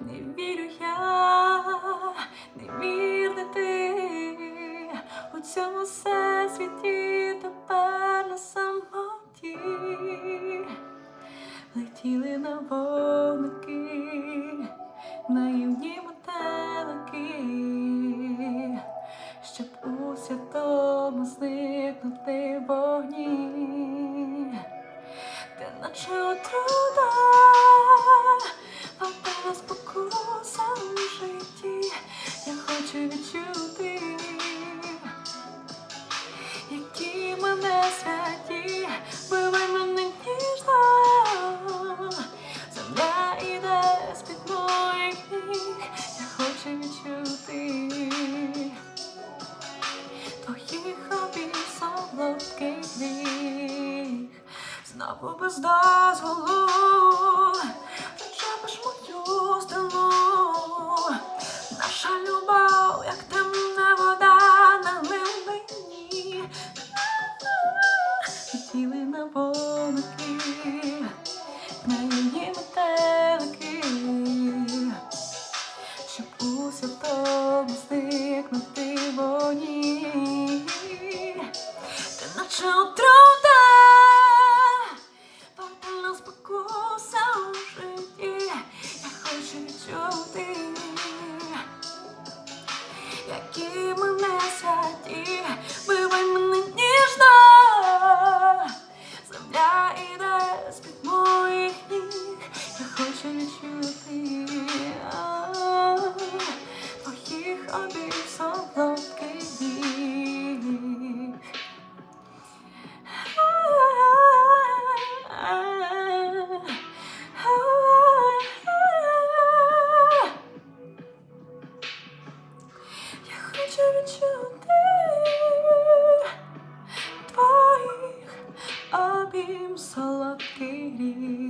не вірю я, не вірне ти у цьому всесвіті тепер на самоті. Летіли на вогники, наївні метелики, щоб у святому зникнути вогні. Ти наче отруда, я хочу відчути, які мене святі, бивай мене ніжно, земля іде з-під моїх ніг, я хочу відчути твоїх обійм солодкий гріх, знову без дозволу, наша любов, летіли на вогники, наївні метелики, щоб у святому зникнути в вогні. Ти наче отруда, фатальна спокуса у житті, я хочу відчути, які мене з-під моїх ніг, я хочу відчути твоїх обійм солодкий твоїх обійм солодкий рік.